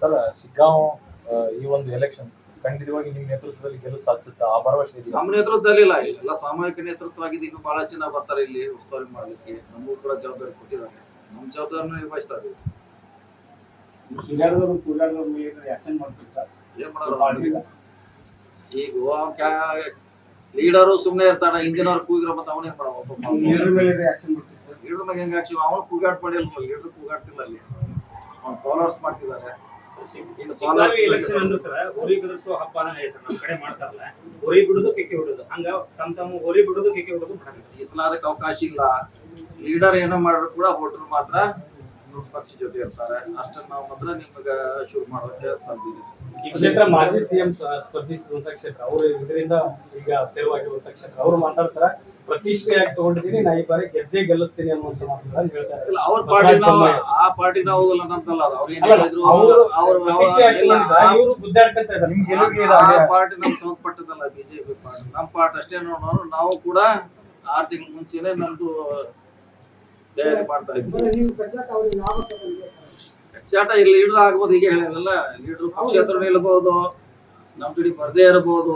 Sir Shiggaon ಈ ಒಂದು election ಖಂಡಿತವಾಗಿ ನಿಮ್ಮ ನೇತೃತ್ವದಲ್ಲಿ ಗೆಲುವು ಸಾಧಿಸುತ್ತಾ ಆ ಭರವಸೆ ಇದೆ ನಮ್ಮ ನೇತೃತ್ವದಲ್ಲಿ ಇಲ್ಲ. ಎಲ್ಲ ಸಾಮೂಹಿಕ ನೇತೃತ್ವ ಆಗಿದೆ ಈಗ ಬಹಳ ಜನ ಬರ್ತಾರೆ ಇಲ್ಲಿ ಉಸ್ತುವಾರಿ ಮಾಡಲಿಕ್ಕೆ. ನಮಗೂ ಕೂಡ ಜವಾಬ್ದಾರಿ ಕೊಟ್ಟಿದ್ದಾರೆ. ನಮ್ಮ ಜವಾಬ್ದಾರಿನ ನಿರ್ವಹಿಸ್ತಾ ಇದ್ದೀವಿ ಮೇಲೆ ಆಕ್ಷನ್ ಮಾಡ್ತಿರ್ತಾರೆ ಏನ್ ಮಾಡೋರು ಈಗ ಲೀಡರು ಸುಮ್ನೆ ಇರ್ತಾನೆ. ಇಂಜಿನಿಯರ್ ಕೂಗಿರೋ ಮತ್ತೆ ಅವನೇನ್ ಮಾಡೋ ಲೀಡರ್ ಮೇಲೆ ಆಕ್ಷನ್ ಮಾಡ್ತಿರ್ತಾರೆ? ಲೀಡರ್ ಮೇಲೆ ಹೆಂಗ್ ಆಕ್ಷನ್ ಅವನು ಕೂಗಾಡ್ ಲೀಡರ್ ಕೂಗಾಡ್ತಿಲ್ಲ ಅಲ್ಲಿ. ಅವ್ನು ಫಾಲೋವರ್ಸ್ ಮಾಡ್ತಿದ್ದಾರೆ. Followers ಎಲೆಕ್ಷನ್ ಅಂದ್ರೆ ಸರ್ ಹೋರಿ ಬಿಡಿಸುವ ಹಬ್ಬನ ಹೆಸರು ನಮ್ಮ ಕಡೆ ಮಾಡ್ತಾರಲ್ಲ ಹೋರಿ ಬಿಡುದು ಕೆಕ್ಕೆ ಬಿಡುದು. ಹಂಗ ತಮ್ಮ ತಮ್ಮ ಹೋರಿ ಬಿಡುದು ಕೆಕ್ಕೆ ಬಿಡುದು ಅದಕ್ಕೆ ಅವಕಾಶ ಇಲ್ಲ. ಲೀಡರ್ ಏನೋ ಮಾಡಿದ್ರು ಕೂಡ ಹೋಟೆಲ್ ಮಾತ್ರ ಪಕ್ಷ ಜೊತೆ ಇರ್ತಾರೆ. ಅಷ್ಟನ್ನ ನಾವು ಮಾತ್ರ ನಿಮಗೆ ಶುರು ಮಾಡೋಕೆ ಸಾಧ್ಯ ಇದೆ. ಈ ಕ್ಷೇತ್ರ ಮಾಜಿ ಸಿಎಂ ಸ್ಪರ್ಧಿಸಿದಂತ ಕ್ಷೇತ್ರ ಅವರು ಇದರಿಂದ ಈಗ ತೆರವಾಗಿರುವಂತ ಕ್ಷೇತ್ರ ಅವರು ಮಾತಾಡ್ತಾರ. ಪ್ರತಿಷ್ಠೆಯಾಗಿ ತಗೊಂಡಿದ್ದೀನಿ ನಾ ಈ ಬಾರಿ ಗೆದ್ದೇ ಗೆಲ್ಲಿಸ್ತೀನಿ ಅನ್ನುವಂತ ಮಾತುಗಳನ್ನ ಹೇಳ್ತಾರೆ ಇಲ್ಲ ಅವ್ರ ಪಾರ್ಟಿ ನಾವು ಆ ಪಾರ್ಟಿ ನಾವು ಹೋಗಲ್ಲ ಅವ್ರು ಏನ್ ಹೇಳಿದ್ರು ಅವರು ಅವ್ರು ಪ್ರತಿಷ್ಠೆಯಾಗಿ ಇವರು ಗುದ್ದಾಡ್ಕೊಂತ ಇದ್ದಾರೆ. ನಿಮ್ಗೆ ಗೆಲುವಿಗೆ ಇದು ಆ ಪಾರ್ಟಿ ನಮ್ ಸಂಬಂಧಪಟ್ಟದಲ್ಲ ಬಿಜೆಪಿ ಪಾರ್ಟಿ. ನಮ್ಮ ಪಾರ್ಟಿ ಅಷ್ಟೇ ನೋಡೋರು. ನಾವು ಕೂಡ ಆರ್ ತಿಂಗಳ ಮುಂಚೆನೆ ನಮ್ದು ತಯಾರಿ ಮಾಡ್ತಾ ಇದ್ವಿ. ಕಚ್ಚಾಟ ಇಲ್ಲಿ ಲೀಡರ್ ಆಗ್ಬೋದು ಈಗ ಹೇಳಿರಲ್ಲ ಲೀಡರ್ ಪಕ್ಷೇತರ ನಿಲ್ಬಹುದು ನಮ್ ಕಡೆ ಬರ್ದೇ ಇರಬಹುದು